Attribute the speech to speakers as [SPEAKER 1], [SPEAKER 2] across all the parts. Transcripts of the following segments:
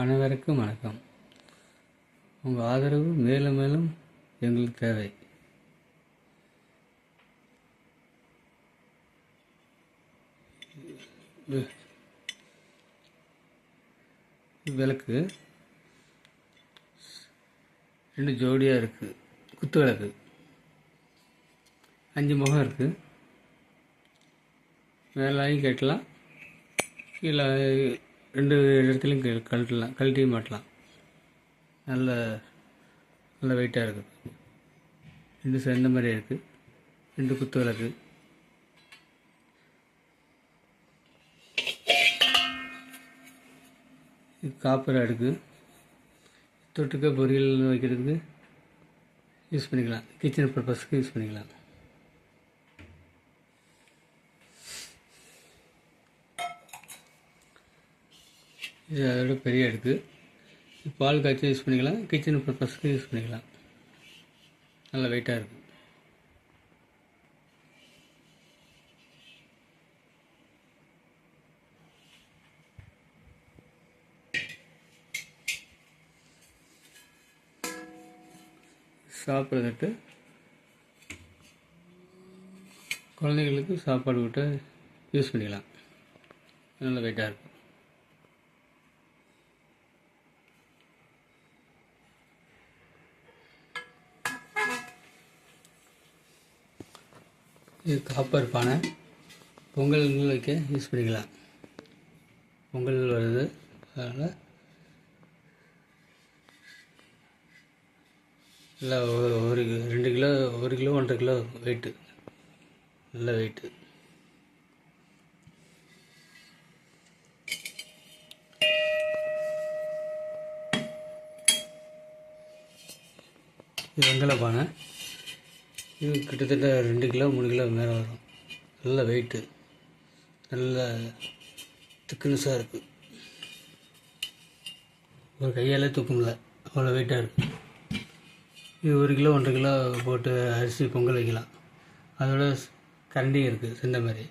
[SPEAKER 1] அனைவருக்கும் வணக்கம். உங்கள் ஆதரவு மேலும் மேலும் எங்களுக்கு தேவை. விளக்கு. ரெண்டு ஜோடியாக இருக்குது குத்து விளக்கு. அஞ்சு முகம் இருக்குது மேலாயும் கட்டலாம் கீழே ரெண்டு இடத்துலையும் கழட்டலாம் கழட்டி மாட்டலாம். நல்ல நல்ல வெயிட்டாக இருக்குது ரெண்டு சேர்ந்த மாதிரி இருக்குது ரெண்டு குத்து விளக்கு. இது காப்பர் அடுக்கு தொட்டுக்க பொரியல் வைக்கிறதுக்கு யூஸ் பண்ணிக்கலாம். கிச்சன் பர்பஸ்க்கு யூஸ் பண்ணிக்கலாம். இது அதோட பெரிய அடுக்கு. பால் காய்ச்சி யூஸ் பண்ணிக்கலாம். கிச்சன் பர்பஸ்க்கு யூஸ் பண்ணிக்கலாம். நல்ல வெயிட்டாக இருக்கும் சாப்பிட்றதுக்கு குழந்தைங்களுக்கு சாப்பாடு விட்டு யூஸ் பண்ணிக்கலாம். நல்ல வெயிட்டாக இருக்கும் இது காப்பர் பானை. பொங்கல் வைக்க யூஸ் பண்ணிக்கலாம். பொங்கல் வருது. அதனால் நல்லா ஒரு ஒரு ரெண்டு கிலோ ஒரு கிலோ ஒன்றரை கிலோ வெயிட்டு நல்ல வெயிட்டு இது வெங்கல பானை கிட்டத்தட்ட ரெண்டு கிலோ மூணு கிலோ மேலே வரும். நல்ல வெயிட்டு நல்ல திக்னஸாக இருக்குது ஒரு கையாலே தூக்க முடியல. அவ்வளோ வெயிட்டாக இருக்குது இது ஒரு கிலோ ஒன்றரை கிலோ போட்டு அரிசி பொங்கல் வைக்கலாம். அதோட கரண்டியும் இருக்குது சின்ன மாதிரி.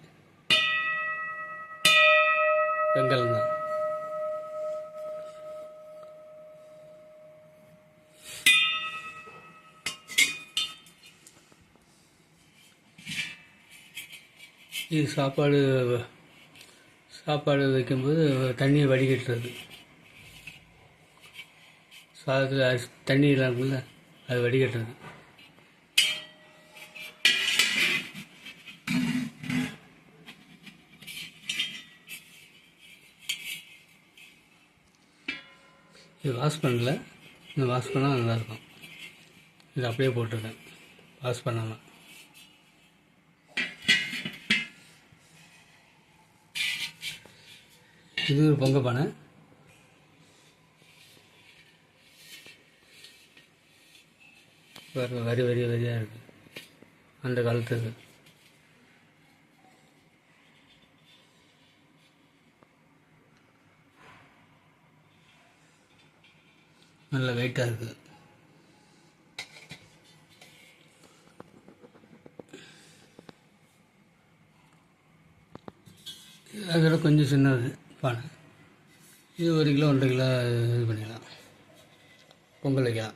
[SPEAKER 1] வெங்கலம் தான். இது சாப்பாடு சாப்பாடு வைக்கும்போது தண்ணியை வடிகட்டுறது. சாதத்தில் அரிசி தண்ணி இல்லாமல அது வடிகட்டுறது. இது வாஷ் பண்ணல. இந்த வாஷ் பண்ணால் நல்லாயிருக்கும் இது அப்படியே போட்டிருக்கேன். வாஷ் பண்ணாமல் இது ஒரு பொங்க பானை. பாருங்க வரி வரி வரியாக இருக்குது அந்த காலத்துக்கு நல்ல வெயிட்டாக இருக்குது அதோட கொஞ்சம் சின்னது. பானை இது ஒரு கிலோ ஒன்றரை கிலோ இது பண்ணிக்கலாம் பொங்கல் வைக்கலாம்.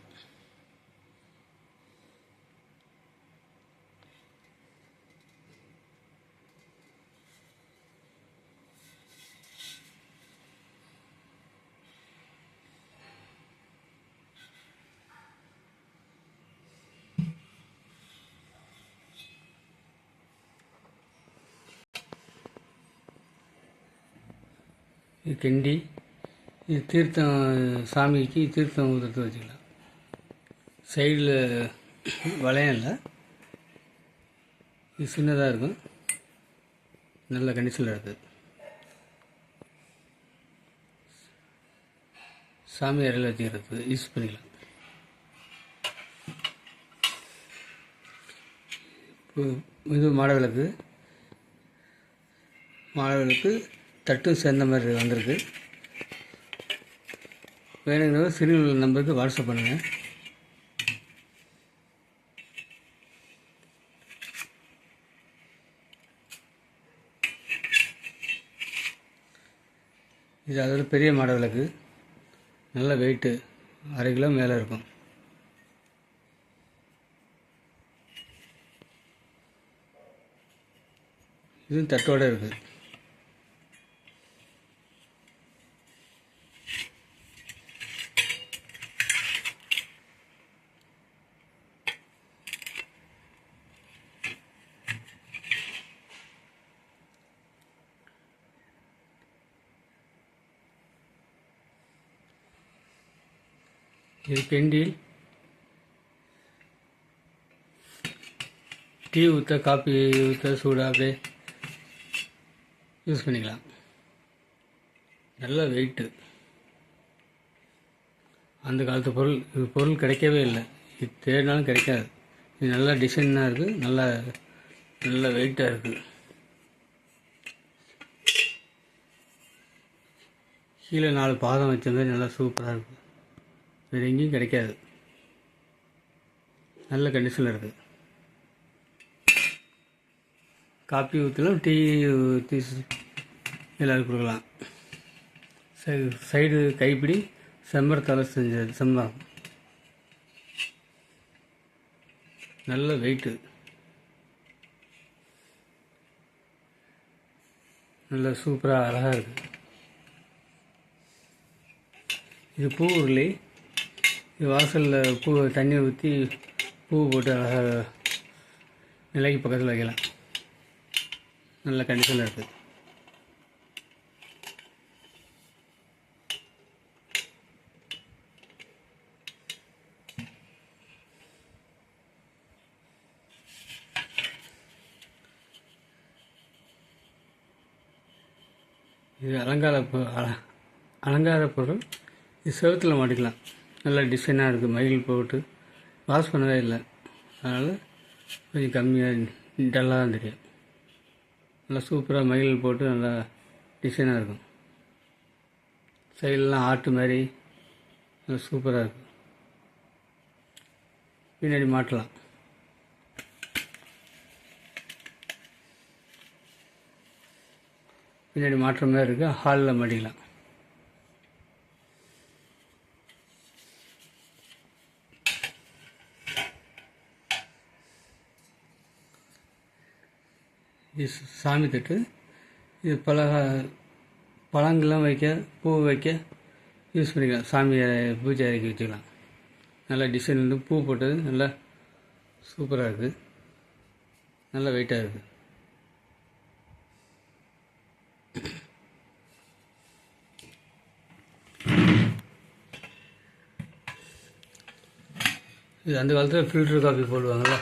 [SPEAKER 1] கிண்டி இது தீர்த்தம் சாமிக்கு தீர்த்தம் ஊற்றுறது வச்சுக்கலாம். சைடில் வளையம் இல்லை இது சின்னதாக இருக்கும். நல்ல கண்டிஷனில் இருக்குது சாமி அறையில் வச்சுக்கிறது யூஸ் பண்ணிக்கலாம். இப்போ இது மாட விளக்கு மாட விளக்கு தட்டும் சேர்ந்த மாதிரி வந்திருக்கு. வேணுங்கிறத சிறுவில் நம்பருக்கு வாட்ஸ்அப் பண்ணுங்கள் இது அதோட பெரிய மாட விளக்கு நல்ல வெயிட்டு அரை கிலோ மேலே இருக்கும். இதுவும் தட்டோடு இருக்குது இது கெண்டி டீ ஊற்ற காப்பி ஊற்ற சூடாக அப்படியே யூஸ் பண்ணிக்கலாம். நல்ல வெயிட்டு. அந்த காலத்து பொருள் இது பொருள் கிடைக்கவே இல்லை. இது தேடினாலும் கிடைக்காது. இது நல்ல டிசைனாக இருக்குது நல்ல நல்ல வெயிட்டாக இருக்குது கீழே நாலு பாதம் வச்ச மாதிரி நல்லா சூப்பராக இருக்குது வேறு எங்கேயும் கிடைக்காது. நல்ல கண்டிஷனில் இருக்குது காப்பி ஊற்றலாம் டீ ஊற்றி எல்லோரும் கொடுக்கலாம். சைடு சைடு கைப்பிடி செம்மரத்தால் செஞ்சது செம்மரம் நல்ல வெயிட்டு நல்ல சூப்பராக அழகாக இருக்குது இது பூ உருளி வாசலில் பூ தண்ணி ஊற்றி பூ போட்டு அழகாக நிலைக்கு பக்கத்தில் வைக்கலாம். நல்ல கண்டிஷனில் இருக்குது இது அலங்கார பொ- அல- அலங்கார பொருள். இது செவுத்தில் மாட்டிக்கலாம். நல்லா டிசைனாக இருக்குது மயில் போட்டு. வாஷ் பண்ணவே இல்லை. அதனால் கொஞ்சம் கம்மியாக டல்லாக தான் தெரியும். நல்லா சூப்பராக மயில் போட்டு நல்லா டிசைனாக இருக்கும். சைடெலாம் ஆட்டு மாதிரி நல்லா சூப்பராக இருக்கும். பின்னாடி மாட்டலாம். பின்னாடி மாட்டுற மாதிரி இருக்குது ஹாலில் மாட்டிக்கலாம். சாமி தட்டு. இது பல பழங்கள்லாம் வைக்க பூ வைக்க யூஸ் பண்ணிக்கலாம். சாமியை பூஜை இறக்கி வச்சுக்கலாம். நல்லா டிசைன் வந்து பூ போட்டது நல்லா சூப்பராக இருக்குது நல்லா வெயிட்டாக இருக்குது இது அந்த காலத்தில் ஃபில்டர் காஃபி போடுவாங்கள்ல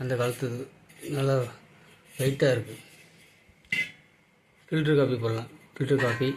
[SPEAKER 1] அந்த காலத்து நல்லா வெயிட்டாக இருக்குது ஃபில்ட்ரு காஃபி போடலாம். ஃபில்ட்ரு காஃபி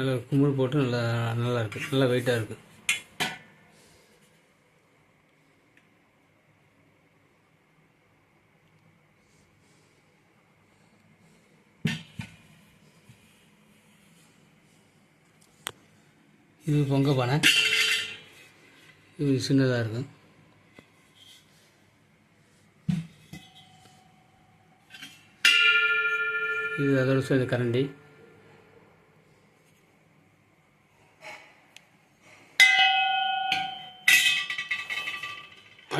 [SPEAKER 1] நல்லா கும்பிள் போட்டு நல்லா நல்லா இருக்குது நல்லா வெயிட்டாக இருக்குது இது பொங்க பானை. இது சின்னதாக இருக்கும் இது அதோட சேர்ந்து கரண்டி.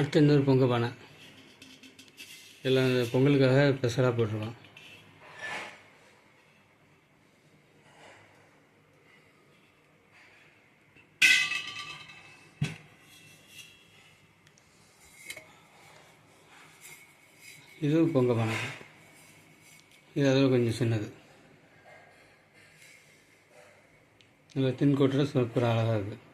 [SPEAKER 1] அடுத்து இன்னொரு பொங்க பானை. எல்லாம் இந்த பொங்கலுக்காக ஸ்பெஷலாக போட்டிருக்கோம். இதுவும் பொங்க பானை. இது அதில் கொஞ்சம் சின்னது. நல்லா தின் கோட்டில் சூப்பராக அழகாக இருக்குது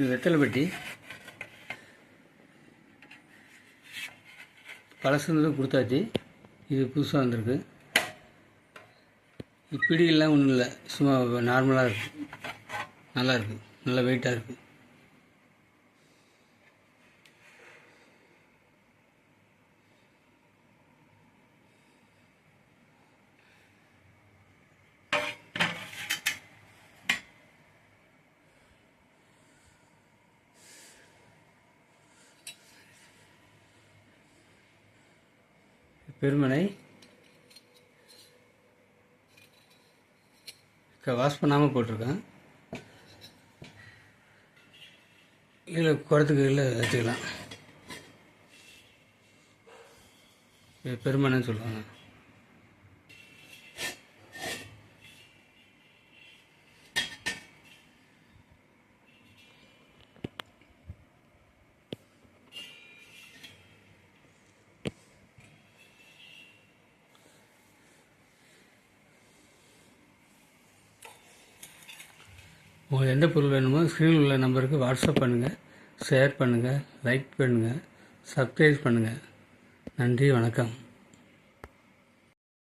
[SPEAKER 1] இது வெத்தலை பெட்டி. பழசுனது கொடுத்தாச்சு. இது புதுசாக வந்திருக்கு. பிடியெல்லாம் ஒன்றும் இல்லை சும்மா நார்மலாக இருக்குது நல்லா இருக்குது நல்லா வெயிட்டாக இருக்குது பெருமனை வாஷ் பண்ணாமல் போட்டிருக்கேன். இல்லை குறத்துக்கு இல்லை வச்சுக்கலாம். இது பெருமனைன்னு சொல்லுவாங்க. உங்களுக்கு எந்த பொருள் வேணுமோ ஸ்க்ரீனில் உள்ள நம்பருக்கு வாட்ஸ்அப் பண்ணுங்கள் ஷேர் பண்ணுங்கள் லைக் பண்ணுங்கள் சப்ஸ்கிரைப் பண்ணுங்கள் நன்றி வணக்கம்.